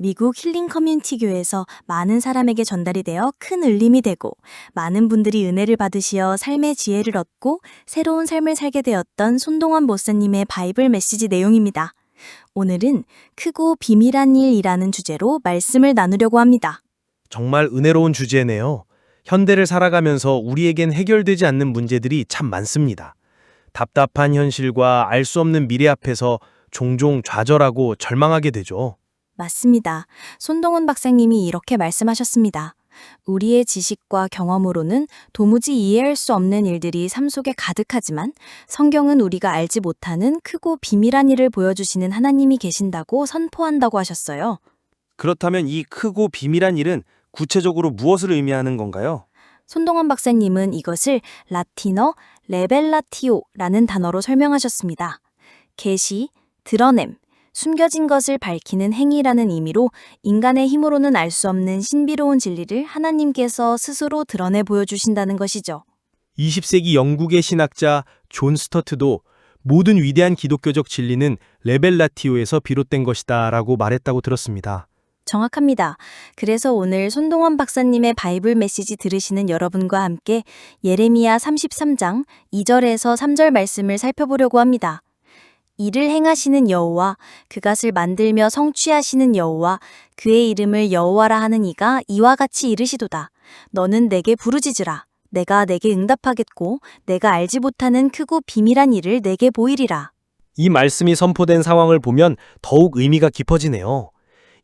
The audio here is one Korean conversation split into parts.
미국 힐링 커뮤니티 교회에서 많은 사람에게 전달이 되어 큰 울림이 되고 많은 분들이 은혜를 받으시어 삶의 지혜를 얻고 새로운 삶을 살게 되었던 손동원 목사님의 바이블 메시지 내용입니다. 오늘은 크고 비밀한 일이라는 주제로 말씀을 나누려고 합니다. 정말 은혜로운 주제네요. 현대를 살아가면서 우리에겐 해결되지 않는 문제들이 참 많습니다. 답답한 현실과 알 수 없는 미래 앞에서 종종 좌절하고 절망하게 되죠. 맞습니다. 손동원 박사님이 이렇게 말씀하셨습니다. 우리의 지식과 경험으로는 도무지 이해할 수 없는 일들이 삶 속에 가득하지만 성경은 우리가 알지 못하는 크고 비밀한 일을 보여주시는 하나님이 계신다고 선포한다고 하셨어요. 그렇다면 이 크고 비밀한 일은 구체적으로 무엇을 의미하는 건가요? 손동원 박사님은 이것을 라틴어 레벨라티오라는 단어로 설명하셨습니다. 계시, 드러냄, 숨겨진 것을 밝히는 행위라는 의미로 인간의 힘으로는 알 수 없는 신비로운 진리를 하나님께서 스스로 드러내 보여주신다는 것이죠. 20세기 영국의 신학자 존 스터트도 모든 위대한 기독교적 진리는 레벨라티오에서 비롯된 것이다 라고 말했다고 들었습니다. 정확합니다. 그래서 오늘 손동원 박사님의 바이블 메시지 들으시는 여러분과 함께 예레미야 33장 2절에서 3절 말씀을 살펴보려고 합니다. 이를 행하시는 여호와 그것을 만들며 성취하시는 여호와 그의 이름을 여호와라 하는 이가 이와 같이 이르시도다. 너는 내게 부르짖으라. 내가 내게 응답하겠고 내가 알지 못하는 크고 비밀한 일을 내게 보이리라. 이 말씀이 선포된 상황을 보면 더욱 의미가 깊어지네요.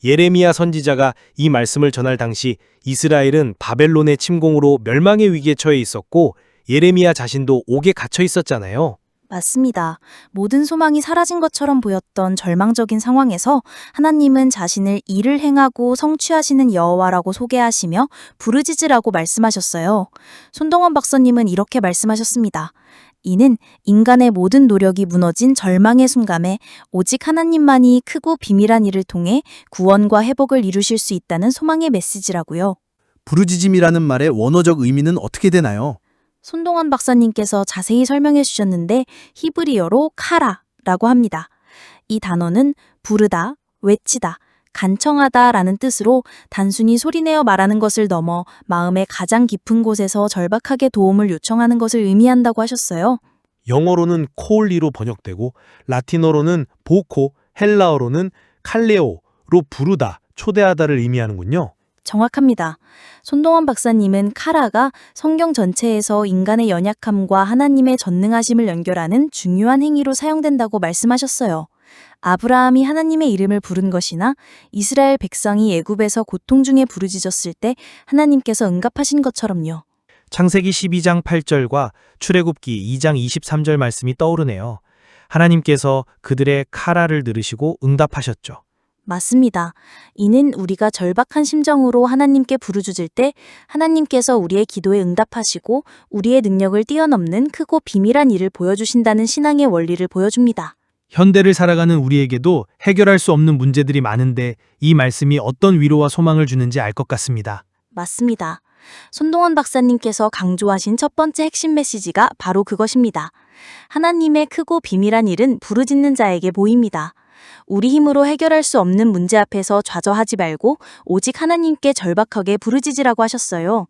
예레미야 선지자가 이 말씀을 전할 당시 이스라엘은 바벨론의 침공으로 멸망의 위기에 처해 있었고 예레미야 자신도 옥에 갇혀 있었잖아요. 맞습니다. 모든 소망이 사라진 것처럼 보였던 절망적인 상황에서 하나님은 자신을 일을 행하고 성취하시는 여호와라고 소개하시며 부르짖으라고 말씀하셨어요. 손동원 박사님은 이렇게 말씀하셨습니다. 이는 인간의 모든 노력이 무너진 절망의 순간에 오직 하나님만이 크고 비밀한 일을 통해 구원과 회복을 이루실 수 있다는 소망의 메시지라고요. 부르짖음이라는 말의 원어적 의미는 어떻게 되나요? 손동원 박사님께서 자세히 설명해 주셨는데 히브리어로 카라라고 합니다. 이 단어는 부르다, 외치다, 간청하다 라는 뜻으로 단순히 소리내어 말하는 것을 넘어 마음의 가장 깊은 곳에서 절박하게 도움을 요청하는 것을 의미한다고 하셨어요. 영어로는 콜리로 번역되고 라틴어로는 보코, 헬라어로는 칼레오로 부르다, 초대하다를 의미하는군요. 정확합니다. 손동원 박사님은 카라가 성경 전체에서 인간의 연약함과 하나님의 전능하심을 연결하는 중요한 행위로 사용된다고 말씀하셨어요. 아브라함이 하나님의 이름을 부른 것이나 이스라엘 백성이 애굽에서 고통 중에 부르짖었을 때 하나님께서 응답하신 것처럼요. 창세기 12장 8절과 출애굽기 2장 23절 말씀이 떠오르네요. 하나님께서 그들의 카라를 들으시고 응답하셨죠. 맞습니다. 이는 우리가 절박한 심정으로 하나님께 부르짖을 때 하나님께서 우리의 기도에 응답하시고 우리의 능력을 뛰어넘는 크고 비밀한 일을 보여주신다는 신앙의 원리를 보여줍니다. 현대를 살아가는 우리에게도 해결할 수 없는 문제들이 많은데 이 말씀이 어떤 위로와 소망을 주는지 알 것 같습니다. 맞습니다. 손동원 박사님께서 강조하신 첫 번째 핵심 메시지가 바로 그것입니다. 하나님의 크고 비밀한 일은 부르짖는 자에게 보입니다. 우리 힘으로 해결할 수 없는 문제 앞에서 좌절하지 말고 오직 하나님께 절박하게 부르짖으라고 하셨어요.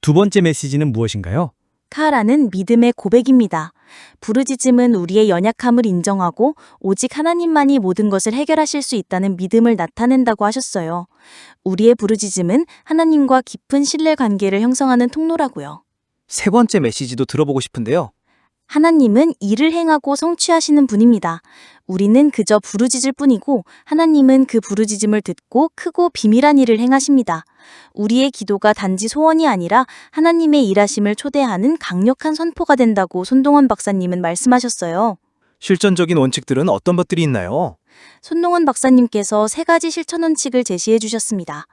두 번째 메시지는 무엇인가요? 카라는 믿음의 고백입니다. 부르짖음은 우리의 연약함을 인정하고 오직 하나님만이 모든 것을 해결하실 수 있다는 믿음을 나타낸다고 하셨어요. 우리의 부르짖음은 하나님과 깊은 신뢰 관계를 형성하는 통로라고요. 세 번째 메시지도 들어보고 싶은데요. 하나님은 일을 행하고 성취하시는 분입니다. 우리는 그저 부르짖을 뿐이고 하나님은 그 부르짖음을 듣고 크고 비밀한 일을 행하십니다. 우리의 기도가 단지 소원이 아니라 하나님의 일하심을 초대하는 강력한 선포가 된다고 손동원 박사님은 말씀하셨어요. 실전적인 원칙들은 어떤 것들이 있나요? 손동원 박사님께서 세 가지 실천 원칙을 제시해 주셨습니다.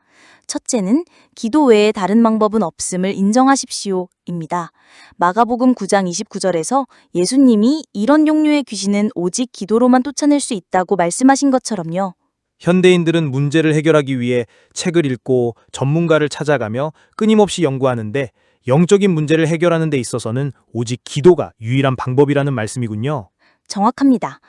첫째는 기도 외에 다른 방법은 없음을 인정하십시오. 입니다. 마가복음 9장 29절에서 예수님이 이런 종류의 귀신은 오직 기도로만 쫓아낼 수 있다고 말씀하신 것처럼요. 현대인들은 문제를 해결하기 위해 책을 읽고 전문가를 찾아가며 끊임없이 연구하는데 영적인 문제를 해결하는 데 있어서는 오직 기도가 유일한 방법이라는 말씀이군요. 정확합니다.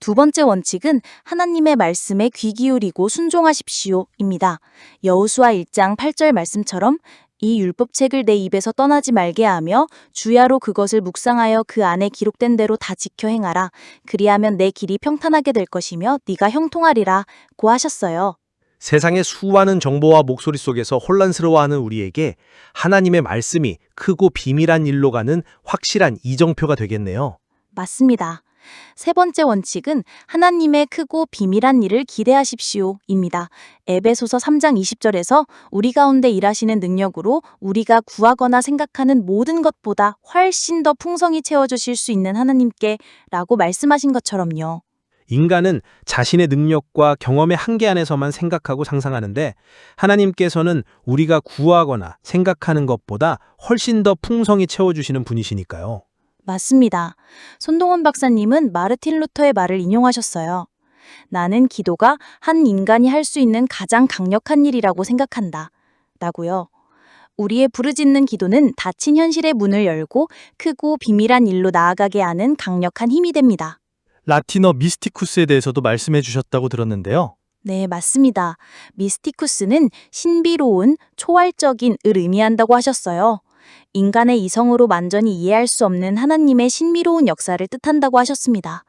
두 번째 원칙은 하나님의 말씀에 귀 기울이고 순종하십시오입니다. 여호수아 1장 8절 말씀처럼 이 율법책을 내 입에서 떠나지 말게 하며 주야로 그것을 묵상하여 그 안에 기록된 대로 다 지켜 행하라. 그리하면 내 길이 평탄하게 될 것이며 네가 형통하리라. 고 하셨어요. 세상의 수많은 정보와 목소리 속에서 혼란스러워하는 우리에게 하나님의 말씀이 크고 비밀한 일로 가는 확실한 이정표가 되겠네요. 맞습니다. 세 번째 원칙은 하나님의 크고 비밀한 일을 기대하십시오입니다. 에베소서 3장 20절에서 우리 가운데 일하시는 능력으로 우리가 구하거나 생각하는 모든 것보다 훨씬 더 풍성히 채워주실 수 있는 하나님께 라고 말씀하신 것처럼요. 인간은 자신의 능력과 경험의 한계 안에서만 생각하고 상상하는데 하나님께서는 우리가 구하거나 생각하는 것보다 훨씬 더 풍성히 채워주시는 분이시니까요. 맞습니다. 손동원 박사님은 마르틴 루터의 말을 인용하셨어요. 나는 기도가 한 인간이 할 수 있는 가장 강력한 일이라고 생각한다. 라고요. 우리의 부르짖는 기도는 닫힌 현실의 문을 열고 크고 비밀한 일로 나아가게 하는 강력한 힘이 됩니다. 라틴어 미스티쿠스에 대해서도 말씀해 주셨다고 들었는데요. 네, 맞습니다. 미스티쿠스는 신비로운, 초월적인 을 의미한다고 하셨어요. 인간의 이성으로 완전히 이해할 수 없는 하나님의 신비로운 역사를 뜻한다고 하셨습니다.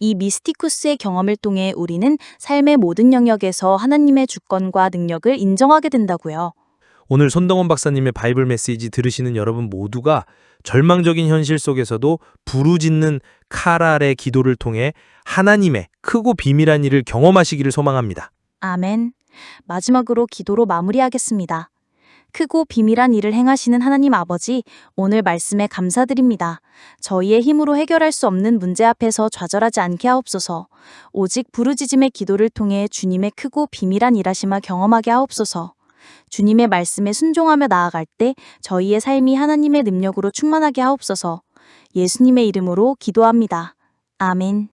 이 미스티쿠스의 경험을 통해 우리는 삶의 모든 영역에서 하나님의 주권과 능력을 인정하게 된다고요. 오늘 손동원 박사님의 바이블 메시지 들으시는 여러분 모두가 절망적인 현실 속에서도 부르짖는 카랄의 기도를 통해 하나님의 크고 비밀한 일을 경험하시기를 소망합니다. 아멘. 마지막으로 기도로 마무리하겠습니다. 크고 비밀한 일을 행하시는 하나님 아버지, 오늘 말씀에 감사드립니다. 저희의 힘으로 해결할 수 없는 문제 앞에서 좌절하지 않게 하옵소서. 오직 부르짖음의 기도를 통해 주님의 크고 비밀한 일하심을 경험하게 하옵소서. 주님의 말씀에 순종하며 나아갈 때 저희의 삶이 하나님의 능력으로 충만하게 하옵소서. 예수님의 이름으로 기도합니다. 아멘.